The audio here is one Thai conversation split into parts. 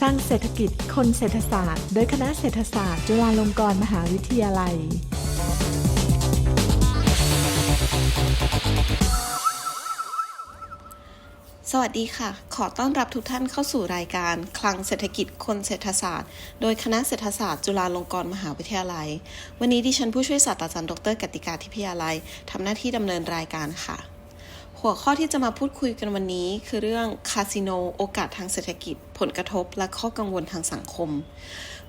สร้างเศรษฐกิจคนเศรษฐศาสตร์ โดยคณะเศรษฐศาสตร์ จุฬาลงกรณ์มหาวิทยาลัย สวัสดีค่ะ ขอต้อนรับทุกท่านเข้าสู่รายการ คลังเศรษฐกิจคนเศรษฐศาสตร์ โดยคณะเศรษฐศาสตร์ จุฬาลงกรณ์มหาวิทยาลัย วันนี้ดิฉันผู้ช่วยศาสตราจารย์ดรกติกาทิพยาลัยทำหน้าที่ดำเนินรายการค่ะ หัวข้อที่จะมาพูดคุยกันวันนี้ คือเรื่องคาสิโน โอกาสทางเศรษฐกิจ ผลกระทบและข้อกังวลทางสังคม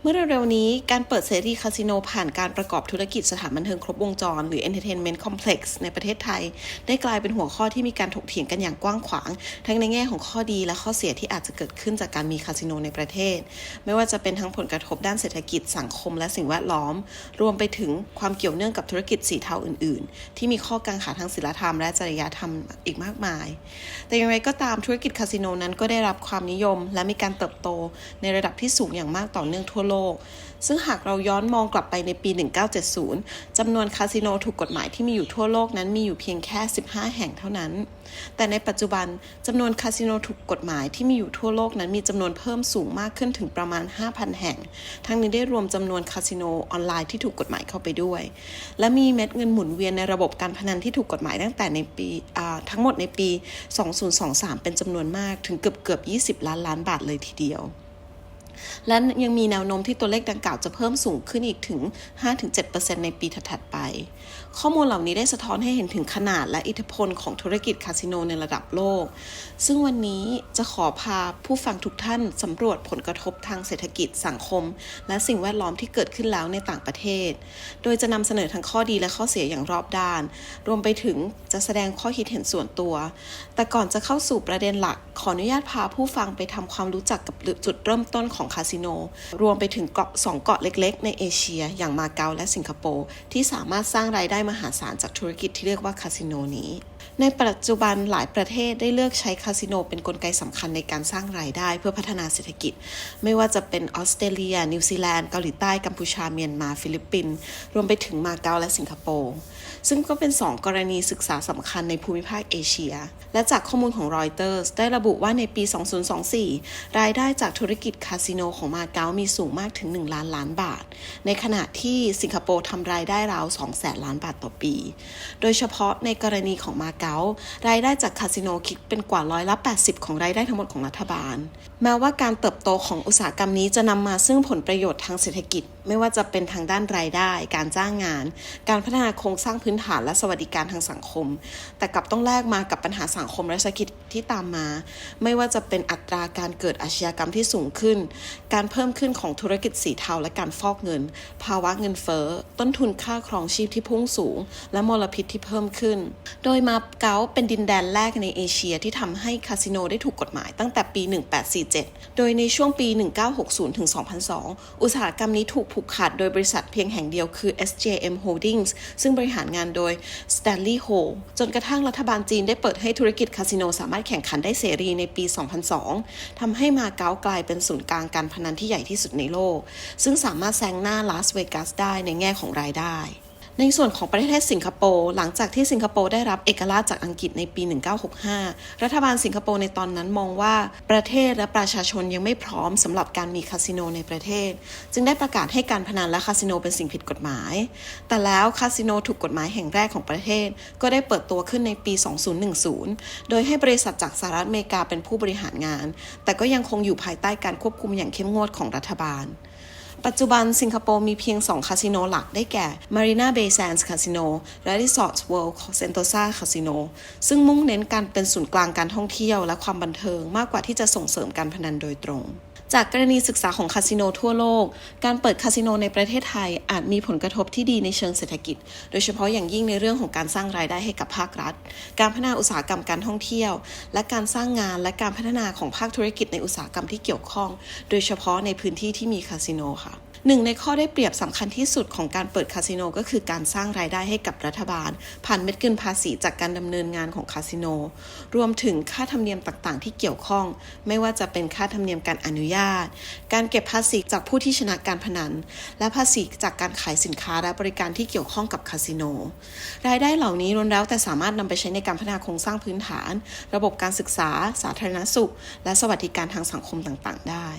เมื่อเร็วๆนี้การเปิดเสรีคาสิโนผ่านการประกอบธุรกิจสถานบันเทิงครบวงจร หรือ Entertainment Complex ในประเทศไทย ได้กลายเป็นหัวข้อที่มีการถกเถียงกันอย่างกว้างขวาง ทั้งในแง่ของข้อดีและข้อเสียที่อาจจะเกิดขึ้นจากการมีคาสิโนในประเทศ ไม่ว่าจะเป็นทั้งผลกระทบด้านเศรษฐกิจสังคมและสิ่งแวดล้อม รวมไปถึงความเกี่ยวเนื่องกับธุรกิจสีเทาอื่น ๆ ที่มีข้อกังขาทางศีลธรรมและจริยธรรมอีกมากมาย แต่อย่างไรก็ตามธุรกิจคาสิโนนั้นก็ได้รับความนิยม และมีการเติบโตในระดับที่สูงอย่างมากต่อเนื่องทั่วโลก ซึ่งหากเราย้อนมองกลับไปในปี 1970 จำนวนคาสิโนถูกกฎหมายที่มีอยู่ทั่วโลกนั้นมีอยู่เพียงแค่ 15 แห่งเท่านั้น แต่ในปัจจุบันจำนวนคาสิโนถูกกฎหมายที่มีอยู่ทั่วโลกนั้นมีจำนวนเพิ่มสูงมากขึ้นถึงประมาณ 5,000 แห่ง ทั้งนี้ได้รวมจำนวนคาสิโนออนไลน์ที่ถูกกฎหมายเข้าไปด้วย และมีเม็ดเงินหมุนเวียนในระบบการพนันที่ถูกกฎหมายตั้งแต่ในปีทั้งหมดในปี 2023 เป็นจำนวนมากถึงเกือบเกือบ 20 ล้านล้านบาทเลยทีเดียว และยังมีแนวโน้มที่ตัวเลขดังกล่าวจะเพิ่มสูงขึ้นอีกถึง 5-7%ในปีถัดๆไป ข้อมูลเหล่านี้ได้สะท้อนให้เห็นถึงขนาดและอิทธิพลของธุรกิจคาสิโนในระดับโลก ซึ่งวันนี้จะขอพาผู้ฟังทุกท่านสำรวจผลกระทบทางเศรษฐกิจสังคม และสิ่งแวดล้อมที่เกิดขึ้นแล้วในต่างประเทศ โดยจะนำเสนอทั้งข้อดีและข้อเสียอย่างรอบด้าน รวมไปถึงจะแสดงข้อคิดเห็นส่วนตัว แต่ก่อนจะเข้าสู่ประเด็นหลัก ขออนุญาตพาผู้ฟังไปทำความรู้จักกับจุดเริ่มต้นของคาสิโน รวมไปถึงเกาะสองเกาะเล็ก ๆ ในเอเชีย อย่างมาเก๊าและสิงคโปร์ที่สามารถสร้างรายได้มหาศาลจากธุรกิจที่เรียกว่าคาสิโนนี้ ในปัจจุบันหลายประเทศได้เลือกใช้คาสิโนเป็นนกลไกสำคัญในการสร้างรายได้เพื่อพัฒนาเศรษฐกิจ ไม่ว่าจะเป็นออสเตรเลีย นิวซีแลนด์ เกาหลีใต้ กัมพูชา เมียนมา ฟิลิปปินส์ รวมไปถึงมาเก๊าและสิงคโปร์ ซึ่งก็เป็น 2 กรณีศึกษาสำคัญในภูมิภาคเอเชีย และจากข้อมูลของรอยเตอร์สได้ระบุว่าในปี 2024 รายได้จากธุรกิจคาสิโนของมาเก๊ามีสูงมากถึง 1 ล้านล้านบาท ในขณะที่สิงคโปร์ทำรายได้ราว 2 แสนล้านบาทต่อปี โดยเฉพาะในกรณีของมาเก๊ารายได้จากคาสิโนคิดเป็นกว่าร้อยละ 80 ของรายได้ทั้งหมดของรัฐบาล แม้ว่าการเติบโตของอุตสาหกรรมนี้จะนำมาซึ่งผลประโยชน์ทางเศรษฐกิจ ไม่ว่าจะเป็นทางด้านรายได้ การจ้างงาน การพัฒนาโครงสร้างพื้นฐานและสวัสดิการทางสังคม แต่กลับต้องแลกมากับปัญหาสังคมและเศรษฐกิจที่ตามมา ไม่ว่าจะเป็นอัตราการเกิดอาชญากรรมที่สูงขึ้น การเพิ่มขึ้นของธุรกิจสีเทาและการฟอกเงิน ภาวะเงินเฟ้อ ต้นทุนค่าครองชีพที่พุ่งสูง และมลพิษที่เพิ่มขึ้น โดยมาเก๊าเป็นดินแดนแรกในเอเชียที่ทำให้คาสิโนได้ถูกกฎหมายตั้งแต่ปี 1847 โดยในช่วงปี 1960ถึง2002 อุตสาหกรรมนี้ถูกผูกขาดโดยบริษัทเพียงแห่งเดียวคือ SJM Holdings ซึ่งบริหารงานโดย Stanley Ho จนกระทั่งรัฐบาลจีนได้เปิดให้ธุรกิจคาสิโนสามารถแข่งขันได้เสรีในปี 2002ทำให้มาเก๊ากลายเป็นศูนย์กลางการพนันที่ใหญ่ที่สุดในโลก ซึ่งสามารถแซงหน้าลาสเวกัสได้ในแง่ของรายได้ ในส่วนของประเทศสิงคโปร์หลังจากที่สิงคโปร์ได้รับเอกราชจากอังกฤษในปี 1965 รัฐบาลสิงคโปร์ในตอนนั้นมองว่าประเทศและประชาชนยังไม่พร้อมสำหรับการมีคาสิโนในประเทศ จึงได้ประกาศให้การพนันและคาสิโนเป็นสิ่งผิดกฎหมาย แต่แล้วคาสิโนถูกกฎหมายแห่งแรกของประเทศ ก็ได้เปิดตัวขึ้นในปี 2010 โดยให้บริษัทจากสหรัฐอเมริกาเป็นผู้บริหารงาน แต่ก็ยังคงอยู่ภายใต้การควบคุมอย่างเข้มงวดของรัฐบาล ปัจจุบันสิงคโปร์มีเพียง 2 คาสิโนหลักได้แก่ Marina Bay Sands Casino และ Resorts World Sentosa Casino ซึ่งมุ่งเน้นการเป็นศูนย์กลางการท่องเที่ยวและความบันเทิงมากกว่าที่จะส่งเสริมการพนันโดยตรง จากกรณีศึกษาของคาสิโนทั่วโลก การเปิดคาสิโนในประเทศไทยอาจมีผลกระทบที่ดีในเชิงเศรษฐกิจ โดยเฉพาะอย่างยิ่งในเรื่องของการสร้างรายได้ให้กับภาครัฐ การพัฒนาอุตสาหกรรมการท่องเที่ยว และการสร้างงานและการพัฒนาของภาคธุรกิจในอุตสาหกรรมที่เกี่ยวข้อง โดยเฉพาะในพื้นที่ที่มีคาสิโนค่ะ หนึ่งในข้อได้เปรียบสำคัญที่สุดของการเปิดคาสิโนก็คือการสร้างรายได้ให้กับรัฐบาล ผ่านเม็ดเงินภาษีจากการดำเนินงานของคาสิโน รวมถึงค่าธรรมเนียมต่างๆ ที่เกี่ยวข้อง ไม่ว่าจะเป็นค่าธรรมเนียมการอนุญาต การเก็บภาษีจากผู้ที่ชนะการพนัน และภาษีจากการขายสินค้าและบริการที่เกี่ยวข้องกับคาสิโน รายได้เหล่านี้ล้วนแล้วแต่สามารถนำไปใช้ในการพัฒนาโครงสร้างพื้นฐาน ระบบการศึกษา สาธารณสุข และสวัสดิการทางสังคมต่างๆ ได้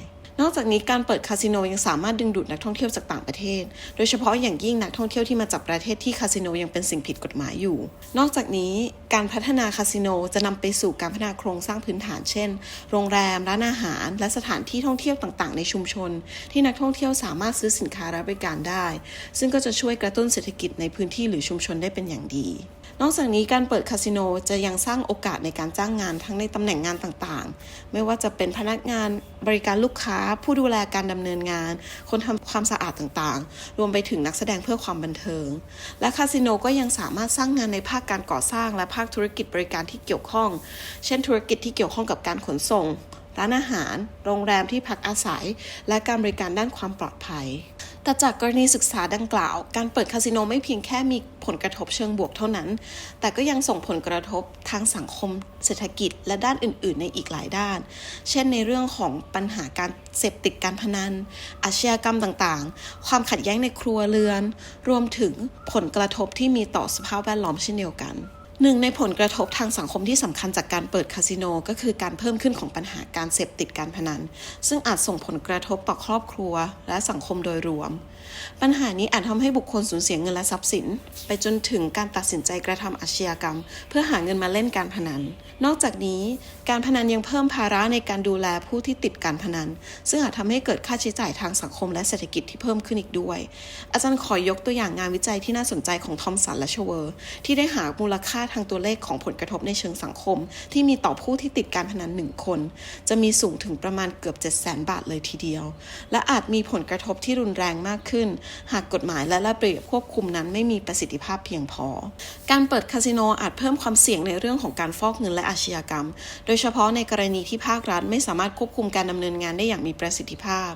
นอกจากนี้การเปิดคาสิโนยังสามารถดึงดูดนักท่องเที่ยวจากต่างประเทศ โดยเฉพาะอย่างยิ่งนักท่องเที่ยวที่มาจากประเทศที่คาสิโนยังเป็นสิ่งผิดกฎหมายอยู่ นอกจากนี้การพัฒนาคาสิโนจะนำไปสู่การพัฒนาโครงสร้างพื้นฐาน เช่น โรงแรม ร้านอาหาร และสถานที่ท่องเที่ยวต่างๆ ในชุมชน ที่นักท่องเที่ยวสามารถซื้อสินค้าและบริการได้ ซึ่งก็จะช่วยกระตุ้นเศรษฐกิจในพื้นที่หรือชุมชนได้เป็นอย่างดีนอกจากนี้การเปิดคาสิโนจะยังสร้างโอกาสในการจ้างงานทั้งในตำแหน่งงานต่างๆ ไม่ว่าจะเป็นพนักงานบริการลูกค้าผู้ดูแลการดำเนินงาน คนทำความสะอาดต่างๆ รวมไปถึงนักแสดงเพื่อความบันเทิง และคาสิโนก็ยังสามารถสร้างงานในภาคการก่อสร้าง และภาคธุรกิจบริการที่เกี่ยวข้อง เช่น ธุรกิจที่เกี่ยวข้องกับการขนส่ง ร้านอาหาร โรงแรมที่พักอาศัย และการบริการด้านความปลอดภัย แต่จากกรณีศึกษาดังกล่าว การเปิดคาสิโนไม่เพียงแค่มีผลกระทบเชิงบวกเท่านั้น แต่ก็ยังส่งผลกระทบทางสังคม เศรษฐกิจ และด้านอื่น ๆ ในอีกหลายด้าน เช่นในเรื่องของปัญหาการเสพติดการพนัน อาชญากรรมต่างๆ ความขัดแย้งในครัวเรือน รวมถึงผลกระทบที่มีต่อสภาพแวดล้อมเช่นเดียวกัน หนึ่งในผลกระทบทางสังคมที่สำคัญจากการเปิดคาสิโนก็คือการเพิ่มขึ้นของปัญหาการเสพติดการพนัน ซึ่งอาจส่งผลกระทบต่อครอบครัวและสังคมโดยรวม ปัญหานี้อาจทำให้บุคคลสูญเสียเงินและทรัพย์สิน ไปจนถึงการตัดสินใจกระทำอาชญากรรม เพื่อหาเงินมาเล่นการพนัน นอกจากนี้ การพนันยังเพิ่มภาระในการดูแลผู้ที่ติดการพนัน ซึ่งอาจทำให้เกิดค่าใช้จ่ายทางสังคมและเศรษฐกิจที่เพิ่มขึ้นอีกด้วย อาจารย์ขอยกตัวอย่างงานวิจัยที่น่าสนใจของทอมสันและชเวอร์ ที่ได้หามูลค่าทางตัวเลขของผลกระทบในเชิงสังคม ที่มีต่อผู้ที่ติดการพนันหนึ่งคน จะมีสูงถึงประมาณเกือบ 7 0 0 0 0 0 บาทเลยทีเดียว และอาจมีผลกระทบที่รุนแรงมากขึ้น หากกฎหมายและระเบียบควบคุมนั้นไม่มีประสิทธิภาพเพียงพอ การเปิดคาสิโนอาจเพิ่มความเสี่ยงในเรื่องของการฟอกเงินและอาชญากรรม โดยเฉพาะในกรณีที่ภาครัฐไม่สามารถควบคุมการดำเนินงานได้อย่างมีประสิทธิภาพ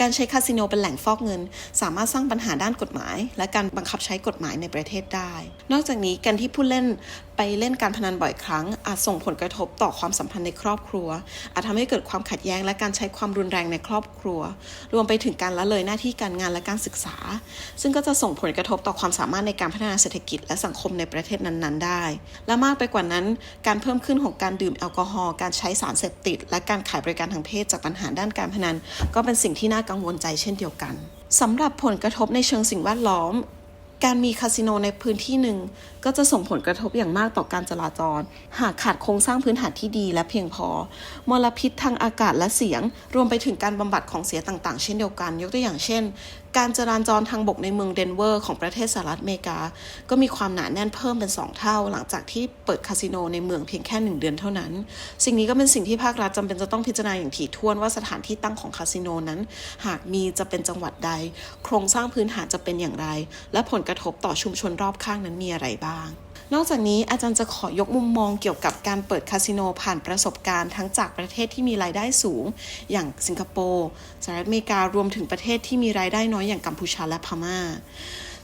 การใช้คาสิโนเป็นแหล่งฟอกเงิน สามารถสร้างปัญหาด้านกฎหมาย และการบังคับใช้กฎหมายในประเทศได้ นอกจากนี้การที่ผู้เล่น เล่นการพนันบ่อยครั้ง อาจส่งผลกระทบต่อความสัมพันธ์ในครอบครัว อาจทำให้เกิดความขัดแย้งและการใช้ความรุนแรงในครอบครัว รวมไปถึงการละเลยหน้าที่การงานและการศึกษา ซึ่งก็จะส่งผลกระทบต่อความสามารถในการพัฒนาเศรษฐกิจและสังคมในประเทศนั้นๆ ได้ และมากไปกว่านั้น การเพิ่มขึ้นของการดื่มแอลกอฮอล์การใช้สารเสพติด และการขายบริการทางเพศจากปัญหาด้านการพนัน ก็เป็นสิ่งที่น่ากังวลใจเช่นเดียวกันสำหรับผลกระทบในเชิงสิ่งแวดล้อม การมีคาสิโนในพื้นที่หนึ่ง ก็จะส่งผลกระทบอย่างมากต่อการจราจร หากขาดโครงสร้างพื้นฐานที่ดีและเพียงพอ มลพิษทางอากาศและเสียง รวมไปถึงการบำบัดของเสียต่างๆ เช่นเดียวกัน ยกตัวอย่างเช่น การจราจรทางบกในเมืองเดนเวอร์ของประเทศสหรัฐอเมริกา ก็มีความหนาแน่นเพิ่มเป็น 2 เท่า หลังจากที่เปิดคาสิโนในเมืองเพียงแค่ 1 เดือนเท่านั้น สิ่งนี้ก็เป็นสิ่งที่ภาครัฐจำเป็นจะต้องพิจารณาอย่างถี่ถ้วนว่าสถานที่ตั้งของคาสิโนนั้น หากมีจะเป็นจังหวัดใด โครงสร้างพื้นฐานจะเป็นอย่างไร และผลกระทบต่อชุมชนรอบข้างนั้นมีอะไรบ้าง นอกจากนี้อาจารย์จะขอยกมุมมองเกี่ยวกับการเปิดคาสิโนผ่านประสบการณ์ทั้งจากประเทศที่มีรายได้สูง อย่างสิงคโปร์สหรัฐอเมริการวมถึงประเทศที่มีรายได้น้อยอย่างกัมพูชาและพม่า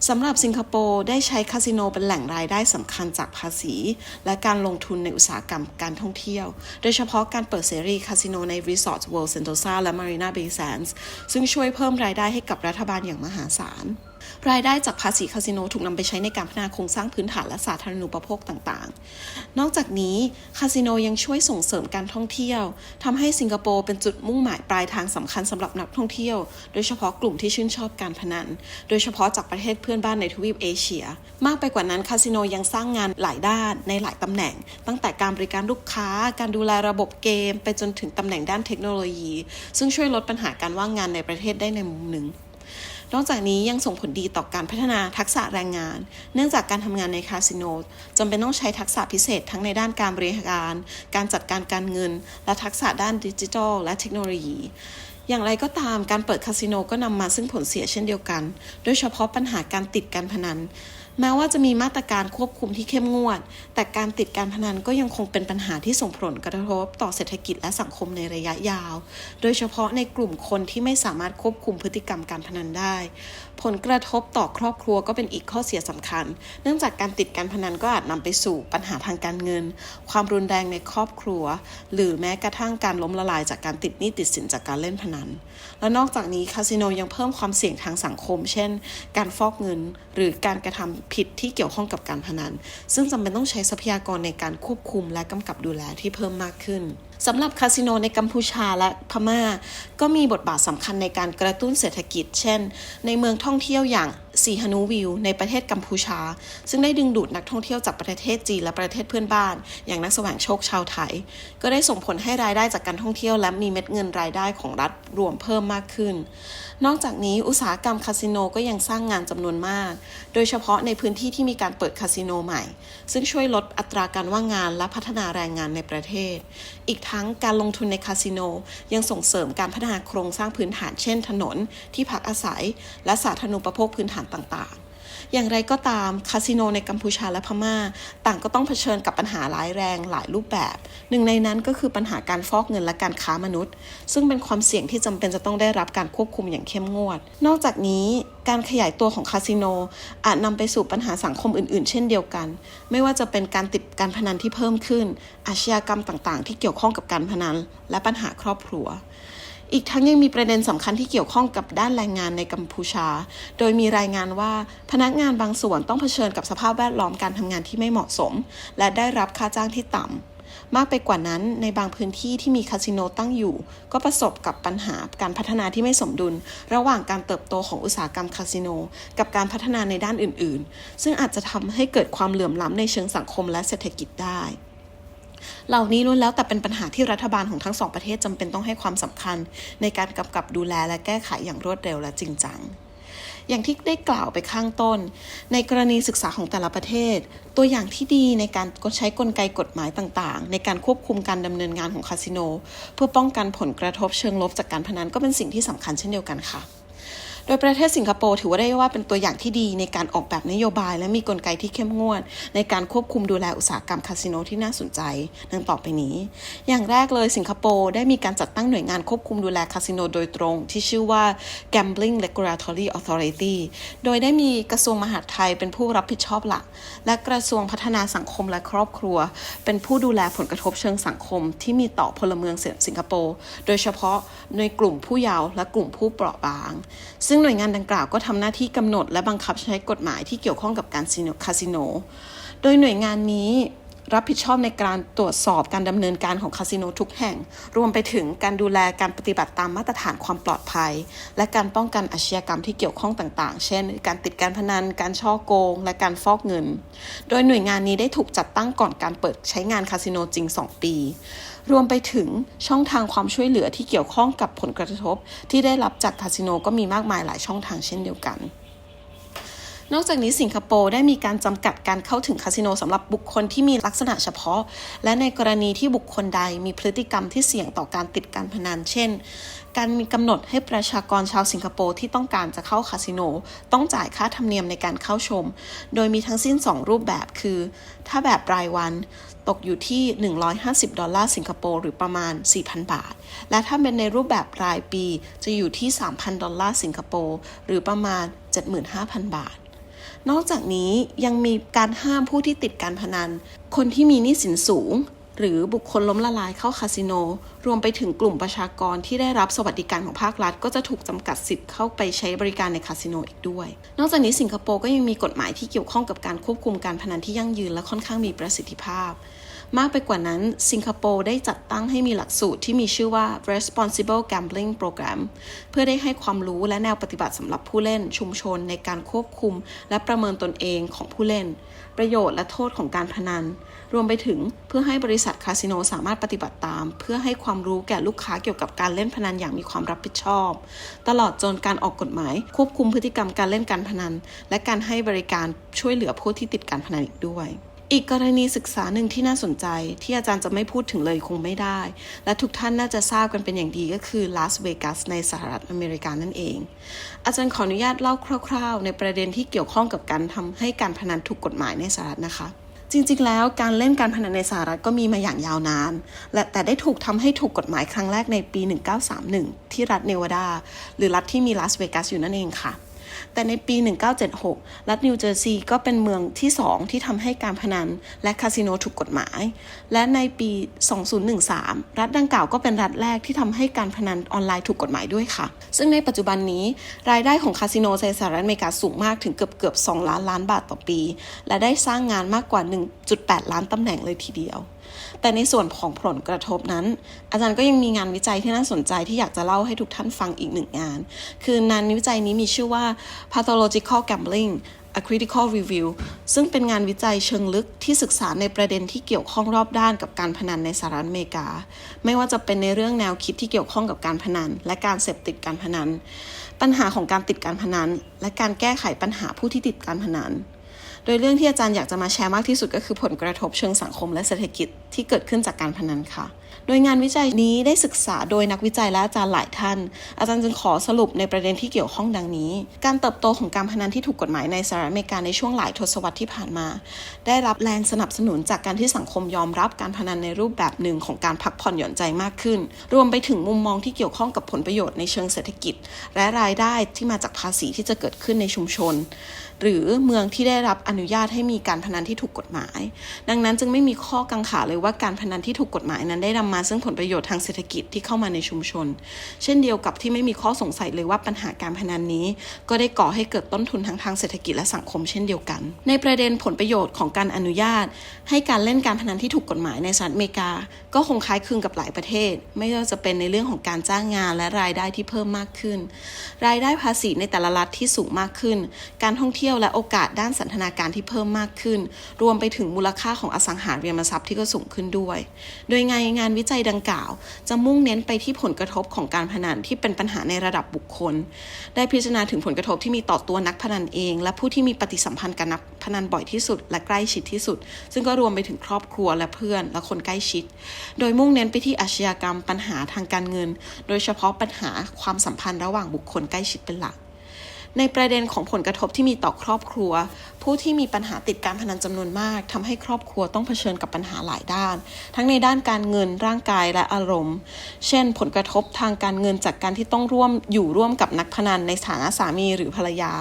สำหรับสิงคโปร์ได้ใช้คาสิโนเป็นแหล่งรายได้สำคัญจากภาษี และการลงทุนในอุตสาหกรรมการท่องเที่ยว โดยเฉพาะการเปิดเสรีคาสิโนในรีสอร์ทเวิลด์เซนโตซาและมารีนาเบย์แซนส์ซึ่งช่วยเพิ่มรายได้ให้กับรัฐบาลอย่างมหาศาล รายได้จากภาษีคาสิโนถูกนำไปใช้ในการพัฒนาโครงสร้างพื้นฐานและสาธารณูปโภคต่างๆ นอกจากนี้คาสิโนยังช่วยส่งเสริมการท่องเที่ยวทำให้สิงคโปร์เป็นจุดมุ่งหมายปลายทางสำคัญสำหรับนักท่องเที่ยว โดยเฉพาะกลุ่มที่ชื่นชอบการพนัน โดยเฉพาะจากประเทศเพื่อนบ้านในทวีปเอเชีย มากไปกว่านั้นคาสิโนยังสร้างงานหลายด้านในหลายตำแหน่ง ตั้งแต่การบริการลูกค้า การดูแลระบบเกม ไปจนถึงตำแหน่งด้านเทคโนโลยี ซึ่งช่วยลดปัญหาการว่างงานในประเทศได้ในมุมหนึ่ง นอกจากนี้ยังส่งผลดีต่อการพัฒนาทักษะแรงงาน เนื่องจากการทำงานในคาสิโนจำเป็นต้องใช้ทักษะพิเศษทั้งในด้านการบริการ การจัดการการเงิน และทักษะด้านดิจิทัล และเทคโนโลยีอย่างไรก็ตามการเปิดคาสิโนก็นำมาซึ่งผลเสียเช่นเดียวกัน โดยเฉพาะปัญหาการติดการพนัน แม้ว่าจะมีมาตรการควบคุมที่เข้มงวด แต่การติดการพนันก็ยังคงเป็นปัญหาที่ส่งผลกระทบต่อเศรษฐกิจและสังคมในระยะยาว โดยเฉพาะในกลุ่มคนที่ไม่สามารถควบคุมพฤติกรรมการพนันได้ ผลกระทบต่อครอบครัวก็เป็นอีกข้อเสียสำคัญ เนื่องจากการติดการพนันก็อาจนำไปสู่ปัญหาทางการเงิน ความรุนแรงในครอบครัว หรือแม้กระทั่งการล้มละลายจากการติดหนี้ติดสินจากการเล่นพนัน และนอกจากนี้คาสิโนยังเพิ่มความเสี่ยงทางสังคม เช่น การฟอกเงิน หรือการกระทำผิดที่เกี่ยวข้องกับการพนัน ซึ่งจำเป็นต้องใช้ทรัพยากรในการควบคุมและกำกับดูแลที่เพิ่มมากขึ้น สำหรับคาสิโนในกัมพูชาและพม่า ก็มีบทบาทสำคัญในการกระตุ้นเศรษฐกิจ เช่น ในเมืองท่องเที่ยวอย่างซีฮานูวิวในประเทศกัมพูชา ซึ่งได้ดึงดูดนักท่องเที่ยวจากประเทศจีนและประเทศเพื่อนบ้าน อย่างนักแสวงโชคชาวไทย ก็ได้ส่งผลให้รายได้จากการท่องเที่ยวและมีเม็ดเงินรายได้ของรัฐรวมเพิ่มมากขึ้น นอกจากนี้อุตสาหกรรมคาสิโนก็ยังสร้างงานจำนวนมาก โดยเฉพาะในพื้นที่ที่มีการเปิดคาสิโนใหม่ ซึ่งช่วยลดอัตราการว่างงานและพัฒนาแรงงานในประเทศ อีกทั้งการลงทุนในคาสิโนยังส่งเสริมการพัฒนาโครงสร้างพื้นฐานเช่น ถนนที่พักอาศัย และสาธารณูปโภคพื้นฐานต่างๆ อย่างไรก็ตามคาสิโนในกัมพูชาและพม่า ต่างก็ต้องเผชิญกับปัญหาร้ายแรงหลายรูปแบบ หนึ่งในนั้นก็คือปัญหาการฟอกเงินและการค้ามนุษย์ ซึ่งเป็นความเสี่ยงที่จำเป็นจะต้องได้รับการควบคุมอย่างเข้มงวด นอกจากนี้การขยายตัวของคาสิโนอาจนำไปสู่ปัญหาสังคมอื่นๆ เช่นเดียวกัน ไม่ว่าจะเป็นการติดการพนันที่เพิ่มขึ้น อาชญากรรมต่างๆ ที่เกี่ยวข้องกับการพนัน และปัญหาครอบครัว อีกทั้งยังมีประเด็นสำคัญที่เกี่ยวข้องกับด้านแรงงานในกัมพูชา โดยมีรายงานว่าพนักงานบางส่วนต้องเผชิญกับสภาพแวดล้อมการทำงานที่ไม่เหมาะสม และได้รับค่าจ้างที่ต่ำมากไปกว่านั้นในบางพื้นที่ที่มีคาสิโนตั้งอยู่ ก็ประสบกับปัญหาการพัฒนาที่ไม่สมดุล ระหว่างการเติบโตของอุตสาหกรรมคาสิโน กับการพัฒนาในด้านอื่น ๆ ซึ่งอาจจะทำให้เกิดความเหลื่อมล้ำในเชิงสังคมและเศรษฐกิจได้ เหล่านี้ล้วนแล้วแต่เป็นปัญหาที่รัฐบาลของทั้งสองประเทศจำเป็นต้องให้ความสำคัญ ในการกำกับดูแลและแก้ไขอย่างรวดเร็วและจริงจังอย่างที่ได้กล่าวไปข้างต้น ในกรณีศึกษาของแต่ละประเทศ ตัวอย่างที่ดีในการใช้กลไกกฎหมายต่างๆ ในการควบคุมการดำเนินงานของคาสิโน เพื่อป้องกันผลกระทบเชิงลบจากการพนันก็เป็นสิ่งที่สำคัญเช่นเดียวกันค่ะ โดยประเทศสิงคโปร์ถือว่าได้ว่าเป็นตัวอย่างที่ดีในการออกแบบนโยบาย และมีกลไกที่เข้มงวด ในการควบคุมดูแลอุตสาหกรรมคาสิโนที่น่าสนใจดังต่อไปนี้ อย่างแรกเลยสิงคโปร์ได้มีการจัดตั้งหน่วยงานควบคุมดูแลคาสิโนโดยตรง ที่ชื่อว่า Gambling Regulatory Authority โดยได้มีกระทรวงมหาดไทยเป็นผู้รับผิดชอบหลัก และกระทรวงพัฒนาสังคมและครอบครัว เป็นผู้ดูแลผลกระทบเชิงสังคม ที่มีต่อพลเมืองสิงคโปร์โดยเฉพาะในกลุ่มผู้เยาว์และกลุ่มผู้เปราะบาง ซึ่งงหน่วยงานดังกล่าวก็ทำหน้าที่กำหนดและบังคับใช้กฎหมายที่เกี่ยวข้องกับการคาสิโน โดยหน่วยงานนี้ รับผิดชอบในการตรวจสอบการดำเนินการของคาสิโนทุกแห่ง รวมไปถึงการดูแลการปฏิบัติตามมาตรฐานความปลอดภัย และการป้องกันอาชญากรรมที่เกี่ยวข้องต่างๆ เช่น การติดการพนัน การช่อโกง และการฟอกเงิน โดยหน่วยงานนี้ได้ถูกจัดตั้งก่อนการเปิดใช้งานคาสิโนจริง 2 ปี รวมไปถึงช่องทางความช่วยเหลือที่เกี่ยวข้องกับผลกระทบ ที่ได้รับจากคาสิโนก็มีมากมายหลายช่องทางเช่นเดียวกัน นอกจากนี้สิงคโปร์ได้มีการจำกัดการเข้าถึงคาสิโนสำหรับบุคคลที่มีลักษณะเฉพาะ และในกรณีที่บุคคลใดมีพฤติกรรมที่เสี่ยงต่อการติดการพนันเช่น การมีกำหนดให้ประชากรชาวสิงคโปร์ที่ต้องการจะเข้าคาสิโน ต้องจ่ายค่าธรรมเนียมในการเข้าชม โดยมีทั้งสิ้น 2 รูปแบบคือ ถ้าแบบรายวันตกอยู่ที่ 150 ดอลลาร์สิงคโปร์หรือประมาณ 4,000 บาท และถ้าเป็นในรูปแบบรายปีจะอยู่ที่ 3,000 ดอลลาร์สิงคโปร์หรือประมาณ 75,000 บาท นอกจากนี้ยังมีการห้ามผู้ที่ติดการพนัน คนที่มีหนี้สินสูง หรือบุคคลล้มละลายเข้าคาสิโน รวมไปถึงกลุ่มประชากรที่ได้รับสวัสดิการของภาครัฐ ก็จะถูกจำกัดสิทธิ์เข้าไปใช้บริการในคาสิโนอีกด้วย นอกจากนี้สิงคโปร์ก็ยังมีกฎหมายที่เกี่ยวข้องกับการควบคุมการพนันที่ยั่งยืนและค่อนข้างมีประสิทธิภาพ มากไปกว่านั้น สิงคโปร์ได้จัดตั้งให้มีหลักสูตรที่มีชื่อว่า Responsible Gambling Program เพื่อได้ให้ความรู้และแนวปฏิบัติสำหรับผู้เล่นชุมชนในการควบคุม และประเมินตนเองของผู้เล่น ประโยชน์และโทษของการพนัน รวมไปถึงเพื่อให้บริษัทคาสิโนสามารถปฏิบัติตาม เพื่อให้ความรู้แก่ลูกค้าเกี่ยวกับการเล่นพนันอย่างมีความรับผิดชอบ ตลอดจนการออกกฎหมาย ควบคุมพฤติกรรมการเล่นการพนัน และการให้บริการช่วยเหลือผู้ที่ติดการพนันอีกด้วย อีกกรณีศึกษาหนึ่งที่น่าสนใจที่อาจารย์จะไม่พูดถึงเลยคงไม่ได้ และทุกท่านน่าจะทราบกันเป็นอย่างดีก็คือลาสเวกัสในสหรัฐอเมริกานั่นเอง อาจารย์ขออนุญาตเล่าคร่าว ๆ ในประเด็นที่เกี่ยวข้องกับการทำให้การพนันถูกกฎหมายในสหรัฐนะคะ จริงๆ แล้วการเล่นการพนันในสหรัฐก็มีมาอย่างยาวนาน และแต่ได้ถูกทำให้ถูกกฎหมายครั้งแรกในปี 1931 ที่รัฐเนวาดา หรือรัฐที่มีลาสเวกัสอยู่นั่นเองค่ะ แต่ในปี 1976 รัฐนิวเจอร์ซีย์ก็เป็นเมืองที่ 2 ที่ทำให้การพนันและคาสิโนถูกกฎหมาย และในปี 2013 รัฐดังกล่าวก็เป็นรัฐแรกที่ทำให้การพนันออนไลน์ถูกกฎหมายด้วยค่ะ ซึ่งในปัจจุบันนี้ รายได้ของคาสิโนในสหรัฐอเมริกาสูงมากถึงเกือบเกือบ2ล้านล้านบาทต่อปี และได้สร้างงานมากกว่า 1.8 ล้านตำแหน่งเลยทีเดียว แต่ในส่วนของผลกระทบนั้น อาจารย์ก็ยังมีงานวิจัยที่น่าสนใจที่อยากจะเล่าให้ทุกท่านฟังอีกหนึ่งงาน คืองานวิจัยนี้มีชื่อว่า pathological gambling a critical review ซึ่งเป็นงานวิจัยเชิงลึกที่ศึกษาในประเด็นที่เกี่ยวข้องรอบด้านกับการพนันในสหรัฐอเมริกา ไม่ว่าจะเป็นในเรื่องแนวคิดที่เกี่ยวข้องกับการพนัน และการเสพติดการพนัน ปัญหาของการติดการพนัน และการแก้ไขปัญหาผู้ที่ติดการพนัน ดยเรื่องที่อาจารย์อยากจะมาแชร์มากที่สุดก็คือผลกระทบเชิงสังคมและเศรษฐกิจที่เกิดขึ้นจากการพนันค่ะ โดยงานวิจัยนี้ได้ศึกษาโดยนักวิจัยและอาจารย์หลายท่าน อาจารย์จึงขอสรุปในประเด็นที่เกี่ยวข้องดังนี้ การเติบโตของการพนันที่ถูกกฎหมายในสหรัฐอเมริกาในช่วงหลายทศวรรษที่ผ่านมา ได้รับแรงสนับสนุนจากการที่สังคมยอมรับการพนันในรูปแบบหนึ่งของการพักผ่อนหย่อนใจมากขึ้น รวมไปถึงมุมมองที่เกี่ยวข้องกับผลประโยชน์ในเชิงเศรษฐกิจ และรายได้ที่มาจากภาษีที่จะเกิดขึ้นในชุมชน หรือเมืองที่ได้รับอนุญาตให้มีการพนันที่ถูกกฎหมาย ดังนั้นจึงไม่มีข้อกังขาเลยว่าการพนันที่ถูกกฎหมายนั้นได้นำมาซึ่งผลประโยชน์ทางเศรษฐกิจที่เข้ามาในชุมชน เช่นเดียวกับที่ไม่มีข้อสงสัยเลยว่าปัญหาการพนันนี้ ก็ได้ก่อให้เกิดต้นทุนทั้งทางเศรษฐกิจและสังคมเช่นเดียวกัน ในประเด็นผลประโยชน์ของการอนุญาต ให้การเล่นการพนันที่ถูกกฎหมายในสหรัฐอเมริกา ก็คงคล้ายคลึงกับหลายประเทศ ไม่ว่าจะเป็นในเรื่องของการจ้างงานและรายได้ที่เพิ่มมากขึ้น รายได้ภาษีในแต่ละรัฐที่สูงมากขึ้น การท่องเที่ยวและโอกาสด้านสันทนาการที่เพิ่มมากขึ้น รวมไปถึงมูลค่าของอสังหาริมทรัพย์ที่ก็สูงขึ้นด้วย โดยไงงานวิจัยดังกล่าว จะมุ่งเน้นไปที่ผลกระทบของการพนันที่เป็นปัญหาในระดับบุคคล ได้พิจารณาถึงผลกระทบที่มีต่อตัวนักพนันเอง และผู้ที่มีปฏิสัมพันธ์กับนักพนันบ่อยที่สุด และใกล้ชิดที่สุด ซึ่งก็รวมไปถึงครอบครัวและเพื่อน และคนใกล้ชิด โดยมุ่งเน้นไปที่อาชญากรรมปัญหาทางการเงิน โดยเฉพาะปัญหาความสัมพันธ์ระหว่างบุคคลใกล้ชิดเป็นหลัก ในประเด็นของผลกระทบที่มีต่อครอบครัว ผู้ที่มีปัญหาติดการพนันจำนวนมากทำให้ครอบครัวต้องเผชิญกับปัญหาหลายด้าน ทั้งในด้านการเงินร่างกายและอารมณ์ เช่น ผลกระทบทางการเงินจากการที่ต้องร่วมอยู่ร่วมกับนักพนันในฐานะสามีหรือภรรยา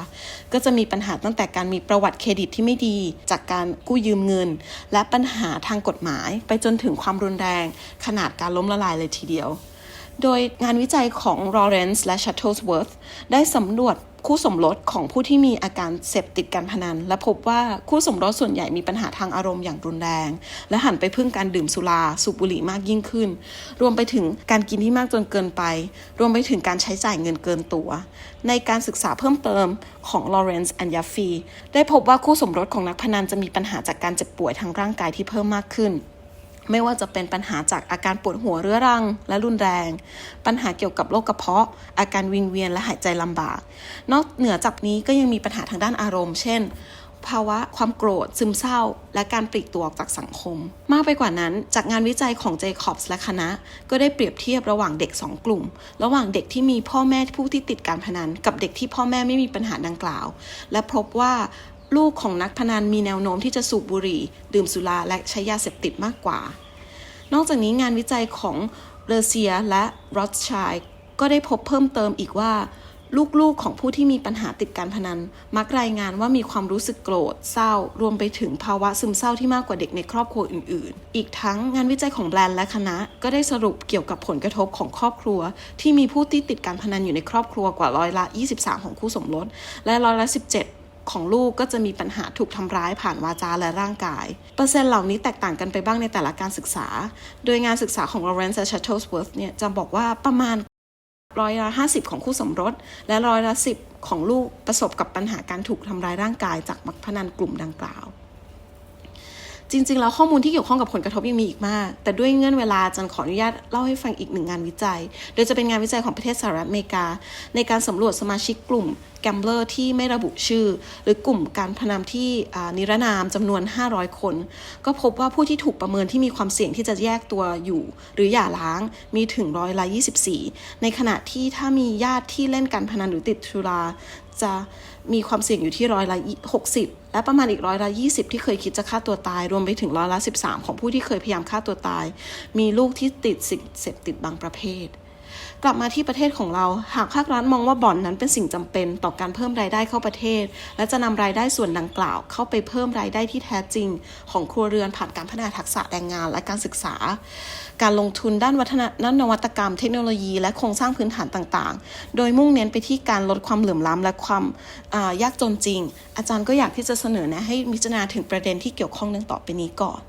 ก็จะมีปัญหาตั้งแต่การมีประวัติเครดิตที่ไม่ดี จากการกู้ยืมเงิน และปัญหาทางกฎหมาย ไปจนถึงความรุนแรง ขนาดการล้มละลายเลยทีเดียวโดยงานวิจัยของ Lawrence และ Shuttlesworth ได้สำรวจ คู่สมรสของผู้ที่มีอาการเสพติดการพนัน และพบว่าคู่สมรสส่วนใหญ่มีปัญหาทางอารมณ์อย่างรุนแรง และหันไปพึ่งการดื่มสุราสูบบุหรี่มากยิ่งขึ้น รวมไปถึงการกินที่มากจนเกินไป รวมไปถึงการใช้จ่ายเงินเกินตัว ในการศึกษาเพิ่มเติมของ Lawrence and Yaffe ได้พบว่าคู่สมรสของนักพนันจะมีปัญหาจากการเจ็บป่วยทางร่างกายที่เพิ่มมากขึ้น ไม่ว่าจะเป็นปัญหาจากอาการปวดหัวเรื้อรัง และรุนแรง ปัญหาเกี่ยวกับโรคกระเพาะ อาการวิงเวียนและหายใจลำบาก นอกเหนือจากนี้ก็ยังมีปัญหาทางด้านอารมณ์ เช่น ภาวะความโกรธ ซึมเศร้า และการปลีกตัวออกจากสังคม มากไปกว่านั้น จากงานวิจัยของเจคอบส์และคณะ ก็ได้เปรียบเทียบระหว่างเด็ก 2 กลุ่ม ระหว่างเด็กที่มีพ่อแม่ผู้ที่ติดการพนัน กับเด็กที่พ่อแม่ไม่มีปัญหาดังกล่าว และพบว่า ลูกของนักพนันมีแนวโน้มที่จะสูบบุหรี่ ดื่มสุราและใช้ยาเสพติดมากกว่า นอกจากนี้งานวิจัยของเลเซียและรอสชัยก็ได้พบเพิ่มเติมอีกว่า ลูกๆของผู้ที่มีปัญหาติดการพนัน มักรายงานว่ามีความรู้สึกโกรธ เศร้า รวมไปถึงภาวะซึมเศร้าที่มากกว่าเด็กในครอบครัวอื่น ๆ อีกทั้งงานวิจัยของแบรนด์และคณะ ก็ได้สรุปเกี่ยวกับผลกระทบของครอบครัว ที่มีผู้ที่ติดการพนันอยู่ในครอบครัวกว่าร้อยละ 23 ของคู่สมรสและร้อยละ 17 ของลูกก็จะมีปัญหาถูกทำร้ายผ่านวาจาและร่างกาย เปอร์เซ็นต์เหล่านี้แตกต่างกันไปบ้างในแต่ละการศึกษา โดยงานศึกษาของ Lawrence และ Shuttlesworth เนี่ยจะบอกว่าประมาณร้อยละ50ของคู่สมรส และร้อยละสิบของลูกประสบกับปัญหาการถูกทำร้ายร่างกายจากมักพนันกลุ่มดังกล่าว จริง ๆ แล้วข้อมูลที่เกี่ยวข้องกับผลกระทบยังมีอีกมาก แต่ด้วยเงื่อนเวลาจันขออนุญาตเล่าให้ฟังอีกหนึ่งงานวิจัย โดยจะเป็นงานวิจัยของประเทศสหรัฐอเมริกา ในการสำรวจสมาชิกกลุ่มแกมเบลอร์ที่ไม่ระบุชื่อ หรือกลุ่มการพนันที่นิรนามจำนวน 500 คน ก็พบว่าผู้ที่ถูกประเมินที่มีความเสี่ยงที่จะแยกตัวอยู่ หรือหย่าร้างมีถึงร้อยละ24 ในขณะที่ถ้ามีญาติที่เล่นการพนันหรือติดสุรา จะมีความเสี่ยงอยู่ที่ร้อยละ 60 และประมาณอีกร้อยละ 20 ที่เคยคิดจะฆ่าตัวตาย รวมไปถึงร้อยละ 13 ของผู้ที่เคยพยายามฆ่าตัวตาย มีลูกที่ติดสิ่งเสพติดบางประเภท กลับมาที่ประเทศของเรา หากภาครัฐมองว่าบ่อนนั้นเป็นสิ่งจำเป็นต่อการเพิ่มรายได้เข้าประเทศ และจะนำรายได้ส่วนดังกล่าว เข้าไปเพิ่มรายได้ที่แท้จริง ของครัวเรือนผ่านการพัฒนาทักษะแรงงานและการศึกษา การลงทุนด้านวัฒนด้านนวัตกรรม เทคโนโลยี และโครงสร้างพื้นฐานต่างๆ โดยมุ่งเน้นไปที่การลดความเหลื่อมล้ำและความายากจนจริง อาจารย์ก็อยากที่จะเสนอแนะให้พิจารณาถึงประเด็นที่เกี่ยวข้องดังต่อไปนี้ก่อน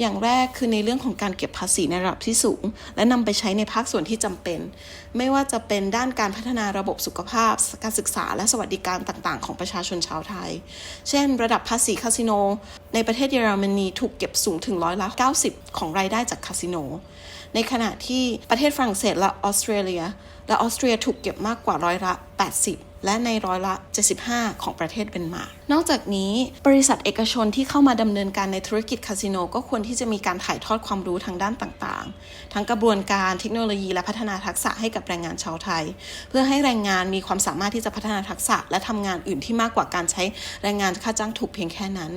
อย่างแรกคือในเรื่องของการเก็บภาษีในระดับที่สูง และนำไปใช้ในภาคส่วนที่จำเป็น ไม่ว่าจะเป็นด้านการพัฒนาระบบสุขภาพ การศึกษา และสวัสดิการต่างๆ ของประชาชนชาวไทย เช่น ระดับภาษีคาสิโน ในประเทศเยอรมนีถูกเก็บสูงถึงร้อยละ90 ของรายได้จากคาสิโน ในขณะที่ประเทศฝรั่งเศสและออสเตรเลีย และออสเตรียถูกเก็บมากกว่าร้อยละ 80และในร้อยละ 75 ของประเทศเบนมาร์ก นอกจากนี้บริษัทเอกชนที่เข้ามาดำเนินการในธุรกิจคาสิโนก็ควรที่จะมีการถ่ายทอดความรู้ทางด้านต่างๆ ทั้งกระบวนการเทคโนโลยีและพัฒนาทักษะให้กับแรงงานชาวไทย เพื่อให้แรงงานมีความสามารถที่จะพัฒนาทักษะ และทำงานอื่นที่มากกว่าการใช้แรงงานค่าจ้างถูกเพียงแค่นั้น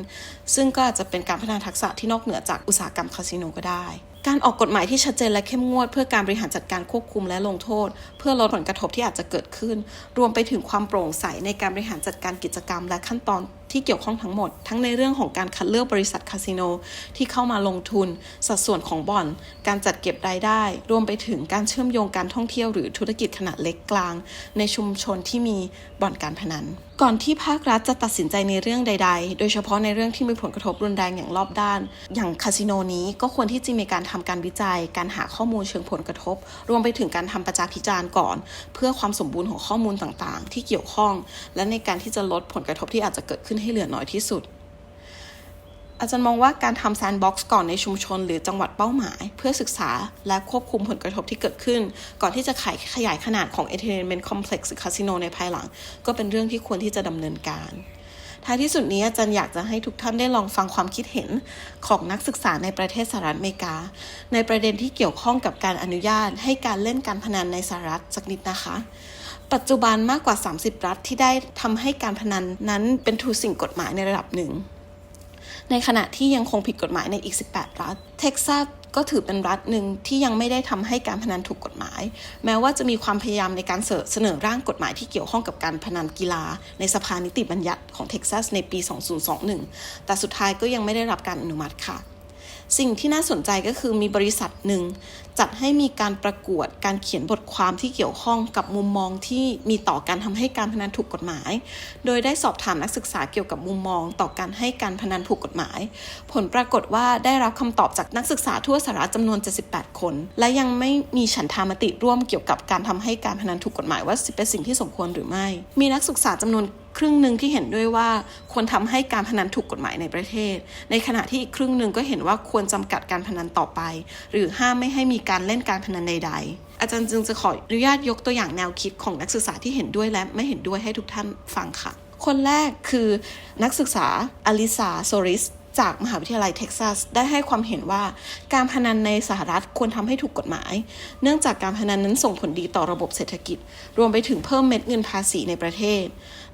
ซึ่งก็อาจจะเป็นการพัฒนาทักษะที่นอกเหนือจากอุตสาหกรรมคาสิโนก็ได้ การออกกฎหมายที่ชัดเจนและเข้มงวด เพื่อการบริหารจัดการควบคุมและลงโทษ เพื่อลดผลกระทบที่อาจจะเกิดขึ้น รวมไปถึงความโปร่งใสในการบริหารจัดการกิจกรรมและขั้นตอน ที่เกี่ยวข้องทั้งหมด ทั้งในเรื่องของการคัดเลือกบริษัทคาสิโนที่เข้ามาลงทุน สัดส่วนของบ่อน การจัดเก็บรายได้ รวมไปถึงการเชื่อมโยงการท่องเที่ยวหรือธุรกิจขนาดเล็กกลาง ในชุมชนที่มีบ่อนการพนัน ก่อนที่ภาครัฐจะตัดสินใจในเรื่องใด ๆ โดยเฉพาะในเรื่องที่มีผลกระทบรุนแรงอย่างรอบด้าน อย่างคาสิโนนี้ก็ควรที่จะมีการทำการวิจัย การหาข้อมูลเชิงผลกระทบ รวมไปถึงการทำประชาพิจารณ์ก่อน เพื่อความสมบูรณ์ของข้อมูลต่างๆ ที่เกี่ยวข้อง และในการที่จะลดผลกระทบที่อาจจะเกิดขึ้นให้เหลือน้อยที่สุด อาจารย์มองว่าการทำแซนด์บ็อกซ์ก่อนในชุมชน หรือจังหวัดเป้าหมาย เพื่อศึกษาและควบคุมผลกระทบที่เกิดขึ้น ก่อนที่จะขายขยายขนาดของ Entertainment Complex หรือคาสิโนในภายหลัง ก็เป็นเรื่องที่ควรที่จะดำเนินการท้ายที่สุดนี้อาจารย์อยากจะให้ทุกท่านได้ลองฟังความคิดเห็นของนักศึกษาในประเทศสหรัฐอเมริกา ในประเด็นที่เกี่ยวข้องกับการอนุญาตให้การเล่นการพนันในสหรัฐสักนิดนะคะ ปัจจุบันมากกว่า 30 รัฐที่ได้ทำให้การพนันนั้นเป็นทูสิ่งกฎหมายในระดับหนึ่ง ในขณะที่ยังคงผิดกฎหมายในอีก 18 รัฐ เท็กซัสก็ถือเป็นรัฐหนึ่งที่ยังไม่ได้ทำให้การพนันถูกกฎหมาย แม้ว่าจะมีความพยายามในการเสนอร่างกฎหมายที่เกี่ยวข้องกับการพนันกีฬา ในสภานิติบัญญัติของเท็กซัสในปี 2021 แต่สุดท้ายก็ยังไม่ได้รับการอนุมัติค่ะ สิ่งที่น่าสนใจก็คือมีบริษัทหนึ่ง จัดให้มีการประกวดการเขียนบทความที่เกี่ยวข้องกับมุมมองที่มีต่อการทำให้การพนันถูกกฎหมาย โดยได้สอบถามนักศึกษาเกี่ยวกับมุมมองต่อการให้การพนันถูกกฎหมาย ผลปรากฏว่าได้รับคำตอบจากนักศึกษาทั่วสหรัฐจำนวน 78 คน และยังไม่มีฉันทามติร่วมเกี่ยวกับการทำให้การพนันถูกกฎหมายว่าเป็นสิ่งที่สมควรหรือไม่ มีนักศึกษาจำนวนครึ่งหนึ่งที่เห็นด้วยว่าควรทำให้การพนันถูกกฎหมายในประเทศ ในขณะที่อีกครึ่งหนึ่งก็เห็นว่าควรจำกัดการพนันต่อไป หรือห้ามไม่ให้มีการเล่นการพนันใด ๆ อาจารย์จึงจะขออนุญาตยกตัวอย่างแนวคิดของนักศึกษาที่เห็นด้วยและไม่เห็นด้วยให้ทุกท่านฟังค่ะ คนแรกคือนักศึกษาอลิซาโซริสจากมหาวิทยาลัยเท็กซัสได้ให้ความเห็นว่าการพนันในสหรัฐควรทำให้ถูกกฎหมาย เนื่องจากการพนันนั้นส่งผลดีต่อระบบเศรษฐกิจ รวมไปถึงเพิ่มเม็ดเงินภาษีในประเทศ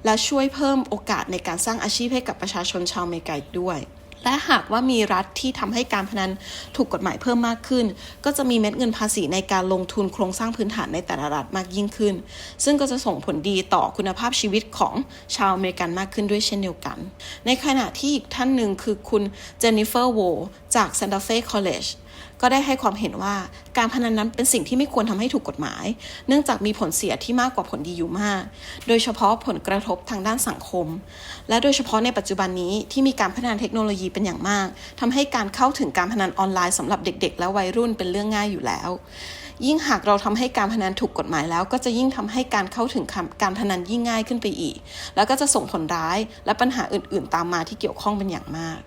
และช่วยเพิ่มโอกาสในการสร้างอาชีพให้กับประชาชนชาวอเมริกาด้วย และหากว่ามีรัฐที่ทำให้การพนันถูกกฎหมายเพิ่มมากขึ้น ก็จะมีเม็ดเงินภาษีในการลงทุนโครงสร้างพื้นฐานในแต่ละรัฐมากยิ่งขึ้น ซึ่งก็จะส่งผลดีต่อคุณภาพชีวิตของชาวอเมริกันมากขึ้นด้วยเช่นเดียวกัน ในขณะที่อีกท่านหนึ่งคือคุณเจนนิเฟอร์โวจาก Santa Fe College ก็ได้ให้ความเห็นว่าการพนันนั้นเป็นสิ่งที่ไม่ควรทำให้ถูกกฎหมาย เนื่องจากมีผลเสียที่มากกว่าผลดีอยู่มาก โดยเฉพาะผลกระทบทางด้านสังคม และโดยเฉพาะในปัจจุบันนี้ที่มีการพัฒนาเทคโนโลยีเป็นอย่างมากทำให้การเข้าถึงการพนันออนไลน์สำหรับเด็ก ๆ และวัยรุ่นเป็นเรื่องง่ายอยู่แล้ว ยิ่งหากเราทำให้การพนันถูกกฎหมายแล้ว ก็จะยิ่งทำให้การเข้าถึงการพนันยิ่งง่ายขึ้นไปอีก แล้วก็จะส่งผลร้ายและปัญหาอื่น ๆ ตามมาที่เกี่ยวข้องเป็นอย่างมาก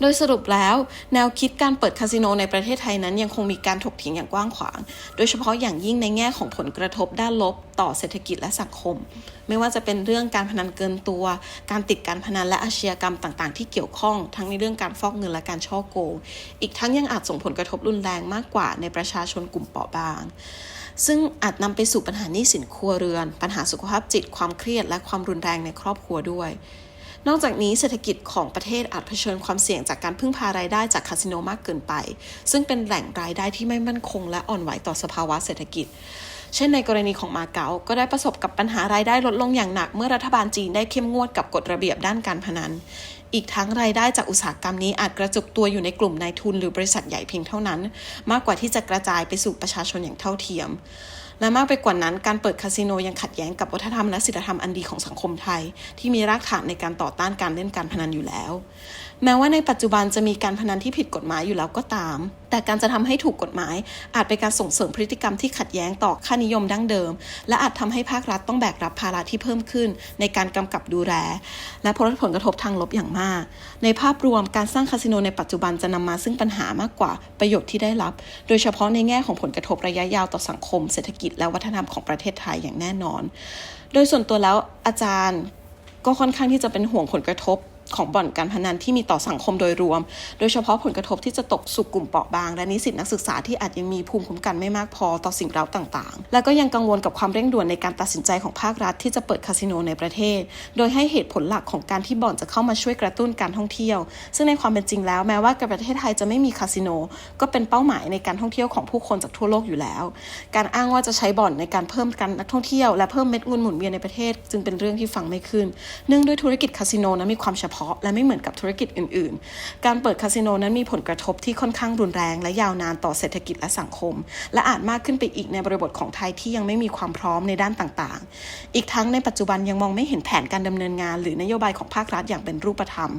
โดยสรุปแล้วแนวคิดการเปิดคาสิโนในประเทศไทยนั้นยังคงมีการถกเถียงอย่างกว้างขวาง โดยเฉพาะอย่างยิ่งในแง่ของผลกระทบด้านลบต่อเศรษฐกิจและสังคม ไม่ว่าจะเป็นเรื่องการพนันเกินตัว การติดการพนันและอาชญากรรมต่าง ๆ ที่เกี่ยวข้อง ทั้งในเรื่องการฟอกเงินและการช่อโกง อีกทั้งยังอาจส่งผลกระทบรุนแรงมากกว่าในประชาชนกลุ่มเปราะบาง ซึ่งอาจนำไปสู่ปัญหาหนี้สินครัวเรือน ปัญหาสุขภาพจิต ความเครียด และความรุนแรงในครอบครัวด้วย นอกจากนี้เศรษฐกิจของประเทศอาจเผชิญความเสี่ยงจากการพึ่งพารายได้จากคาสิโนมากเกินไป ซึ่งเป็นแหล่งรายได้ที่ไม่มั่นคงและอ่อนไหวต่อสภาวะเศรษฐกิจ เช่นในกรณีของมาเก๊าก็ได้ประสบกับปัญหารายได้ลดลงอย่างหนัก เมื่อรัฐบาลจีนได้เข้มงวดกับกฎระเบียบด้านการพนัน อีกทั้งรายได้จากอุตสาหกรรมนี้อาจกระจุกตัวอยู่ในกลุ่มนายทุนหรือบริษัทใหญ่เพียงเท่านั้น มากกว่าที่จะกระจายไปสู่ประชาชนอย่างเท่าเทียม และมากไปกว่านั้นการเปิดคาสิโนยังขัดแย้งกับวัฒนธรรมและศีลธรรมอันดีของสังคมไทย ที่มีรากฐานในการต่อต้านการเล่นการพนันอยู่แล้ว แม้ว่าในปัจจุบันจะมีการพนันที่ผิดกฎหมายอยู่แล้วก็ตาม แต่การจะทำให้ถูกกฎหมาย อาจเป็นการส่งเสริมพฤติกรรมที่ขัดแย้งต่อค่านิยมดั้งเดิม และอาจทำให้ภาครัฐต้องแบกรับภาระที่เพิ่มขึ้น ในการกำกับดูแล และผลผลกระทบทางลบอย่างมาก ในภาพรวมการสร้างคาสิโนในปัจจุบันจะนำมาซึ่งปัญหามากกว่าประโยชน์ที่ได้รับ โดยเฉพาะในแง่ของผลกระทบระยะยาวต่อสังคม เศรษฐกิจและวัฒนธรรมของประเทศไทยอย่างแน่นอน โดยส่วนตัวแล้วอาจารย์ก็ค่อนข้างที่จะเป็นห่วงผลกระทบ ของบ่อนการพนันที่มีต่อสังคมโดยรวม โดยเฉพาะผลกระทบที่จะตกสู่กลุ่มเปราะบาง และนิสิตนักศึกษาที่อาจยังมีภูมิคุ้มกันไม่มากพอต่อสิ่งเร้าต่างๆ และก็ยังกังวลกับความเร่งด่วนในการตัดสินใจของภาครัฐที่จะเปิดคาสิโนในประเทศ โดยให้เหตุผลหลักของการที่บ่อนจะเข้ามาช่วยกระตุ้นการท่องเที่ยว ซึ่งในความเป็นจริงแล้วแม้ว่าประเทศไทยจะไม่มีคาสิโน ก็เป็นเป้าหมายในการท่องเที่ยวของผู้คนจากทั่วโลกอยู่แล้ว การอ้างว่าจะใช้บ่อนในการเพิ่มการนักท่องเที่ยวและเพิ่มเม็ดเงินหมุนเวียนในประเทศ จึงเป็นเรื่องที่ฟังไม่ขึ้น เนื่องด้วยธุรกิจคาสิโนนั้นมีความเฉพาะ และไม่เหมือนกับธุรกิจอื่น ๆ การเปิดคาสิโนนั้นมีผลกระทบที่ค่อนข้างรุนแรงและยาวนานต่อเศรษฐกิจและสังคม และอาจมากขึ้นไปอีกในบริบทของไทยที่ยังไม่มีความพร้อมในด้านต่าง ๆ อีกทั้งในปัจจุบันยังมองไม่เห็นแผนการดำเนินงาน หรือนโยบายของภาครัฐอย่างเป็นรูปธรรม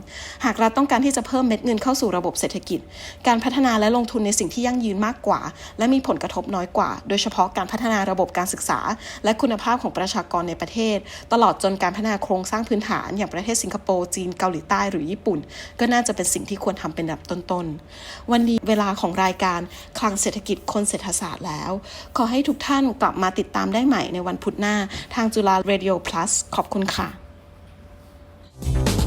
หากรัฐต้องการที่จะเพิ่มเม็ดเงินเข้าสู่ระบบเศรษฐกิจ การพัฒนาและลงทุนในสิ่งที่ยั่งยืนมากกว่า และมีผลกระทบน้อยกว่า โดยเฉพาะการพัฒนาระบบการศึกษา และคุณภาพของประชากรในประเทศ ตลอดจนการพัฒนาโครงสร้างพื้นฐานอย่างประเทศสิงคโปร์จีนเกาหลีใต้หรือญี่ปุ่น ก็น่าจะเป็นสิ่งที่ควรทำเป็นแบบต้นๆ วันนี้เวลาของรายการคลังเศรษฐกิจคนเศรษฐศาสตร์แล้ว ขอให้ทุกท่านกลับมาติดตามได้ใหม่ในวันพุธหน้าทางจุฬา Radio Plus ขอบคุณค่ะ thank you